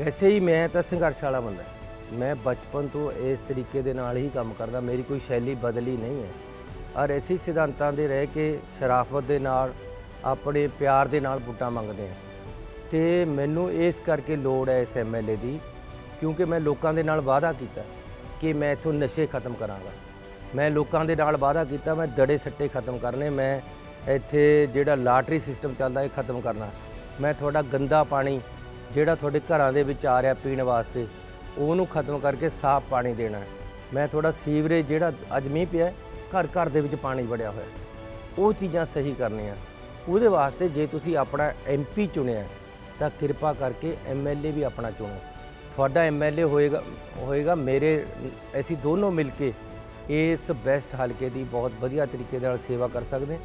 ਵੈਸੇ ਹੀ ਮੈਂ ਤਾਂ ਸੰਘਰਸ਼ ਵਾਲਾ ਬੰਦਾ ਮੈਂ ਬਚਪਨ ਤੋਂ ਇਸ ਤਰੀਕੇ ਦੇ ਨਾਲ ਹੀ ਕੰਮ ਕਰਦਾ, ਮੇਰੀ ਕੋਈ ਸ਼ੈਲੀ ਬਦਲੀ ਨਹੀਂ ਹੈ। ਔਰ ਐਸੀ ਸਿਧਾਂਤਾਂ ਦੇ ਰਹਿ ਕੇ ਸ਼ਰਾਫਤ ਦੇ ਨਾਲ, ਆਪਣੇ ਪਿਆਰ ਦੇ ਨਾਲ ਵੋਟਾਂ ਮੰਗਦੇ ਆ ਤੇ ਮੈਨੂੰ ਇਸ ਕਰਕੇ ਲੋੜ ਹੈ ਇਸ ਐਮਐਲਏ ਦੀ, ਕਿਉਂਕਿ ਮੈਂ ਲੋਕਾਂ ਦੇ ਨਾਲ ਵਾਅਦਾ ਕੀਤਾ ਕਿ ਮੈਂ ਇਥੋਂ ਨਸ਼ੇ ਖਤਮ ਕਰਾਂਗਾ। ਮੈਂ ਲੋਕਾਂ ਦੇ ਨਾਲ ਵਾਅਦਾ ਕੀਤਾ, ਮੈਂ ਦੜੇ ਸੱਟੇ ਖਤਮ ਕਰਨੇ, ਮੈਂ ਇੱਥੇ ਜਿਹੜਾ ਲਾਟਰੀ ਸਿਸਟਮ ਚੱਲਦਾ ਇਹ ਖਤਮ ਕਰਨਾ। ਮੈਂ ਤੁਹਾਡਾ ਗੰਦਾ ਪਾਣੀ ਜਿਹੜਾ ਤੁਹਾਡੇ ਘਰਾਂ ਦੇ ਵਿੱਚ ਆ ਰਿਹਾ ਪੀਣ ਵਾਸਤੇ, ਉਹਨੂੰ ਖਤਮ ਕਰਕੇ ਸਾਫ਼ ਪਾਣੀ ਦੇਣਾ ਹੈ। ਮੈਂ ਤੁਹਾਡਾ ਸੀਵਰੇਜ ਜਿਹੜਾ ਅੱਜ ਮੀਂਹ ਪਿਆ ਘਰ ਘਰ ਦੇ ਵਿੱਚ ਪਾਣੀ ਵੜਿਆ ਹੋਇਆ ਉਹ ਚੀਜ਼ਾਂ ਸਹੀ ਕਰਨੀਆਂ ਉਹਦੇ ਵਾਸਤੇ ਜੇ ਤੁਸੀਂ ਆਪਣਾ ਐਮਪੀ ਚੁਣਿਆ ਤਾਂ ਕਿਰਪਾ ਕਰਕੇ ਐਮਐਲਏ ਵੀ ਆਪਣਾ ਚੁਣੋ ਤੁਹਾਡਾ ਐਮਐਲਏ ਹੋਏਗਾ ਹੋਏਗਾ ਮੇਰੇ, ਅਸੀਂ ਦੋਨੋਂ ਮਿਲ ਕੇ ਇਸ ਬੈਸਟ ਹਲਕੇ ਦੀ ਬਹੁਤ ਵਧੀਆ ਤਰੀਕੇ ਨਾਲ ਸੇਵਾ ਕਰ ਸਕਦੇ ਹਾਂ।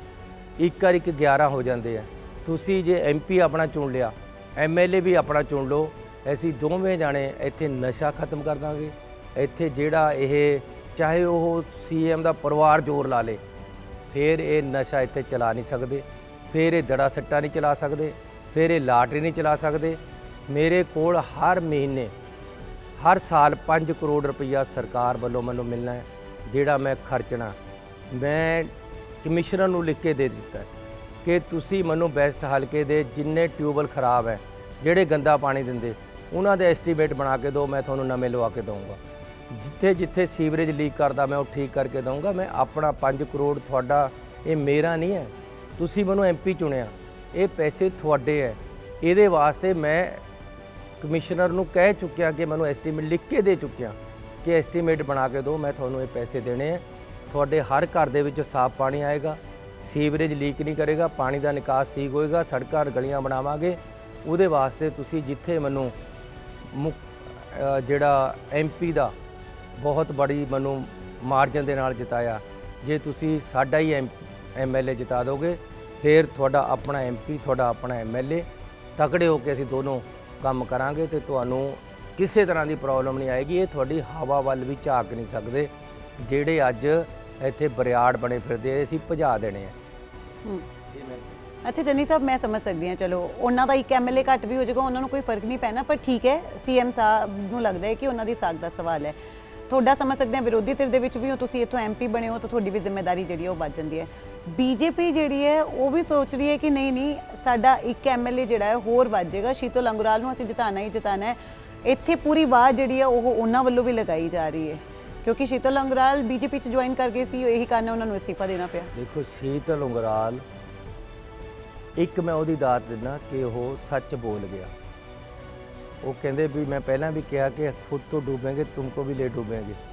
ਇੱਕ ਵਾਰ ਇੱਕ 11 ਹੋ ਜਾਂਦੇ ਆ ਤੁਸੀਂ ਜੇ ਐਮਪੀ ਆਪਣਾ ਚੁਣ ਲਿਆ ਐਮਐਲਏ ਵੀ ਆਪਣਾ ਚੁਣ ਲਓ। ਅਸੀਂ ਦੋਵੇਂ ਜਾਣੇ ਇੱਥੇ ਨਸ਼ਾ ਖਤਮ ਕਰ ਦਾਂਗੇ। ਇੱਥੇ ਜਿਹੜਾ ਇਹ, ਚਾਹੇ ਉਹ ਸੀਐਮ ਦਾ ਪਰਿਵਾਰ ਜ਼ੋਰ ਲਾ ਲੇ, ਫਿਰ ਇਹ ਨਸ਼ਾ ਇੱਥੇ ਚਲਾ ਨਹੀਂ ਸਕਦੇ। ਫਿਰ ਇਹ ਦੜਾ ਸੱਟਾ ਨਹੀਂ ਚਲਾ ਸਕਦੇ। ਫਿਰ ਇਹ ਲਾਟਰੀ ਨਹੀਂ ਚਲਾ ਸਕਦੇ। ਮੇਰੇ ਕੋਲ ਹਰ ਮਹੀਨੇ, ਹਰ ਸਾਲ 5 ਕਰੋੜ ਰੁਪਈਆ ਸਰਕਾਰ ਵੱਲੋਂ ਮੈਨੂੰ ਮਿਲਣਾ ਹੈ, ਜਿਹੜਾ ਮੈਂ ਖਰਚਣਾ। ਮੈਂ ਕਮਿਸ਼ਨਰ ਨੂੰ ਲਿਖ ਕੇ ਦੇ ਦਿੱਤਾ ਕਿ ਤੁਸੀਂ ਮੈਨੂੰ ਬੈਸਟ ਹਲਕੇ ਦੇ ਜਿੰਨੇ ਟਿਊਬਲ ਖਰਾਬ ਹੈ ਜਿਹੜੇ ਗੰਦਾ ਪਾਣੀ ਦਿੰਦੇ, ਉਹਨਾਂ ਦੇ ਐਸਟੀਮੇਟ ਬਣਾ ਕੇ ਦਿਓ, ਮੈਂ ਤੁਹਾਨੂੰ ਨਵੇਂ ਲਵਾ ਕੇ ਦਊਂਗਾ। ਜਿੱਥੇ ਜਿੱਥੇ ਸੀਵਰੇਜ ਲੀਕ ਕਰਦਾ, ਮੈਂ ਉਹ ਠੀਕ ਕਰਕੇ ਦਊਂਗਾ। ਮੈਂ ਆਪਣਾ 5 ਕਰੋੜ ਤੁਹਾਡਾ, ਇਹ ਮੇਰਾ ਨਹੀਂ ਹੈ। ਤੁਸੀਂ ਮੈਨੂੰ ਐਮਪੀ ਚੁਣਿਆ। ਇਹ ਪੈਸੇ ਤੁਹਾਡੇ ਹੈ। ਇਹਦੇ ਵਾਸਤੇ ਮੈਂ ਕਮਿਸ਼ਨਰ ਨੂੰ ਕਹਿ ਚੁੱਕਿਆ ਕਿ ਮੈਨੂੰ ਐਸਟੀਮੇਟ ਲਿਖ ਕੇ ਦੇ ਚੁੱਕਿਆ ਕਿ ਐਸਟੀਮੇਟ ਬਣਾ ਕੇ ਦਿਓ, ਮੈਂ ਤੁਹਾਨੂੰ ਇਹ ਪੈਸੇ ਦੇਣੇ ਆ ਤੁਹਾਡੇ ਹਰ ਘਰ ਦੇ ਵਿੱਚ ਸਾਫ਼ ਪਾਣੀ ਆਏਗਾ। ਸੀਵਰੇਜ ਲੀਕ ਨਹੀਂ ਕਰੇਗਾ, ਪਾਣੀ ਦਾ ਨਿਕਾਸ ਠੀਕ ਹੋਏਗਾ, ਸੜਕਾਂ ਗਲੀਆਂ ਬਣਾਵਾਂਗੇ। ਉਹਦੇ ਵਾਸਤੇ ਤੁਸੀਂ ਜਿੱਥੇ ਮੈਨੂੰ ਜਿਹੜਾ ਐਮਪੀ ਦਾ ਬਹੁਤ ਬੜੀ ਮੈਨੂੰ ਮਾਰਜਨ ਦੇ ਨਾਲ ਜਿਤਾਇਆ। ਜੇ ਤੁਸੀਂ ਸਾਡਾ ਹੀ ਐਮਐਲਏ ਜਿਤਾ ਦੋਗੇ ਫਿਰ ਤੁਹਾਡਾ ਆਪਣਾ ਐਮਪੀ ਤੁਹਾਡਾ ਆਪਣਾ ਐਮਐਲਏ ਤਕੜੇ ਹੋ ਕੇ ਅਸੀਂ ਦੋਨੋਂ ਕੰਮ ਕਰਾਂਗੇ ਤੇ ਤੁਹਾਨੂੰ ਕਿਸੇ ਤਰ੍ਹਾਂ ਦੀ ਪ੍ਰੋਬਲਮ ਨਹੀਂ ਆਏਗੀ। ਇਹ ਤੁਹਾਡੀ ਹਵਾ ਵੱਲ ਵੀ ਝਾਕ ਨਹੀਂ ਸਕਦੇ ਜਿਹੜੇ ਅੱਜ ਇੱਥੇ ਬਰਿਆੜ ਬਣੇ ਫਿਰਦੇ ਅਸੀਂ ਭਜਾ ਦੇਣੇ ਆ। ਹੂੰ। ਇਹ ਮੈਂ ਅੱਛਾ, ਚੰਨੀ ਸਾਹਿਬ, ਮੈਂ ਸਮਝ ਸਕਦੀ ਹਾਂ, ਚਲੋ, ਉਹਨਾਂ ਦਾ ਇੱਕ ਐਮਐਲਏ ਘੱਟ ਵੀ ਹੋ ਜਾਊਗਾ, ਉਹਨਾਂ ਨੂੰ ਕੋਈ ਫ਼ਰਕ ਨਹੀਂ ਪੈਣਾ, ਪਰ ਠੀਕ ਹੈ ਸੀਐਮ ਸਾਹਿਬ ਨੂੰ ਲੱਗਦਾ ਹੈ ਕਿ ਉਹਨਾਂ ਦੀ ਸਾਖ ਦਾ ਸਵਾਲ ਹੈ। ਤੁਹਾਡਾ ਸਮਝ ਸਕਦੇ ਹਾਂ, ਵਿਰੋਧੀ ਧਿਰ ਦੇ ਵਿੱਚ ਵੀ ਹੋ, ਤੁਸੀਂ ਇੱਥੋਂ ਐਮਪੀ ਬਣੇ ਹੋ, ਤਾਂ ਤੁਹਾਡੀ ਵੀ ਜ਼ਿੰਮੇਵਾਰੀ ਜਿਹੜੀ ਹੈ, ਉਹ ਵੱਧ ਜਾਂਦੀ ਹੈ। ਬੀਜੇਪੀ ਜਿਹੜੀ ਹੈ, ਉਹ ਵੀ ਸੋਚ ਰਹੀ ਹੈ ਕਿ ਨਹੀਂ ਨਹੀਂ, ਸਾਡਾ ਇੱਕ ਐਮਐਲਏ ਜਿਹੜਾ ਹੈ, ਹੋਰ ਵੱਧ ਜਾਏਗਾ। ਸ਼ੀਤਲ ਅੰਗੁਰਾਲ ਨੂੰ ਅਸੀਂ ਜਿਤਾਣਾ ਹੀ ਜਿਤਾਣਾ ਹੈ। ਇੱਥੇ ਪੂਰੀ ਆਵਾਜ਼ ਜਿਹੜੀ ਹੈ, ਉਹ ਉਹਨਾਂ ਵੱਲੋਂ ਵੀ ਲਗਾਈ ਜਾ ਰਹੀ ਹੈ। ਕਿਉਂਕਿ ਸ਼ੀਤਲ ਅੰਗੁਰਾਲ ਬੀਜੇਪੀ ਚ ਜੁਆਇਨ ਕਰ ਗਏ ਸੀ ਇਹੀ ਕਾਰਨ ਉਹਨਾਂ ਨੂੰ ਅਸਤੀਫਾ ਦੇਣਾ ਪਿਆ। ਦੇਖੋ, ਸ਼ੀਤਲ ਉਂਗਰਾਲ ਇੱਕ ਮੈਂ ਉਹਦੀ ਦਾਤ ਦਿੰਦਾ ਕਿ ਉਹ ਸੱਚ ਬੋਲ ਗਿਆ। ਉਹ ਕਹਿੰਦੇ ਵੀ ਮੈਂ ਪਹਿਲਾਂ ਵੀ ਕਿਹਾ ਕਿ ਖੁਦ ਤੋਂ ਡੂਬेंगे ਤੁਮਕੋ ਵੀ ਲੈ ਡੂਬेंगे